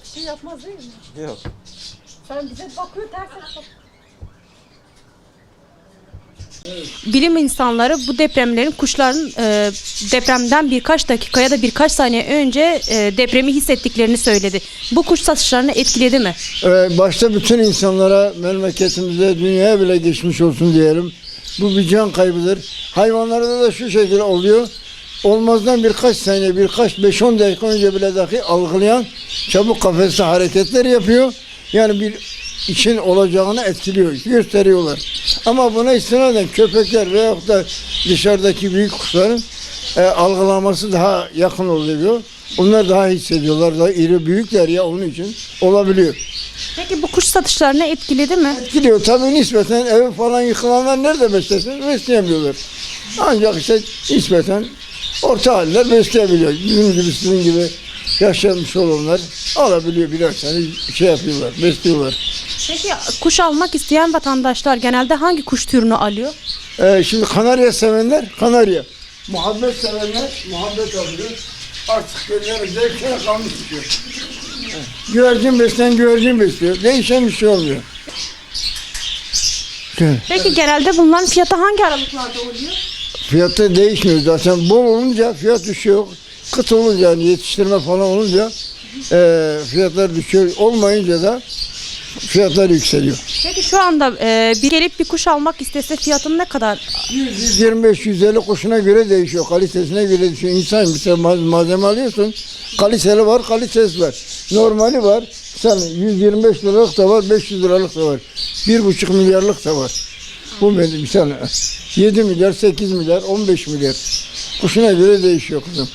Bir şey yapmaz değil mi? Yok. Sen bize bakıyor ters. Bilim insanları bu depremlerin kuşların e, depremden birkaç dakika ya da birkaç saniye önce e, depremi hissettiklerini söyledi. Bu kuş satışlarını etkiledi mi? Ee, başta bütün insanlara, memleketimize, dünyaya bile geçmiş olsun diyelim. Bu bir can kaybıdır. Hayvanlarda da şu şekilde oluyor. Olmazdan birkaç saniye, birkaç 5-10 dakika önce bile dahi algılayan çabuk kafeste hareketler yapıyor. Yani bir için olacağını etkiliyor, gösteriyorlar. Ama buna istinaden köpekler veyahut da dışarıdaki büyük kuşların e, algılaması daha yakın oluyor. Onlar daha hissediyorlar, daha iri büyükler ya onun için olabiliyor. Peki bu kuş satışlarını etkiledi mi? Etkiliyor tabii nispeten evi falan yıkılanlar nerede beslesin? Besleyemiyorlar. Ancak işte nispeten orta haller besleyebiliyor. Bizim gibi sizin gibi yaşamış olanlar alabiliyor birer tane şey yapıyorlar, besliyorlar. Peki kuş almak isteyen vatandaşlar genelde hangi kuş türünü alıyor? Ee, şimdi kanarya sevenler kanarya. Muhabbet sevenler muhabbet alıyor. Artık gözleri zevkine kalmış bir şey. Güvercin besleyen güvercin besliyor. Değişen bir şey olmuyor. Peki genelde bunların fiyatı hangi aralıklarda oluyor? Fiyatı değişmiyor zaten. Bol olunca fiyat düşüyor. Kıt olunca yani yetiştirme falan olunca e, fiyatlar düşüyor. Olmayınca da fiyatlar yükseliyor. Peki şu anda e, bir gelip bir kuş almak istese fiyatını ne kadar? 125-150 kuşuna göre değişiyor. Kalitesine göre değişiyor. İnsan bir şey malzeme alıyorsun. Kaliteli var, kalitesiz var. Normali var. Sen 125 liralık da var, 500 liralık da var. 1,5 milyarlık da var. Bu benim misal 7 milyar, 8 milyar, 15 milyar. Kuşuna göre değişiyor kızım.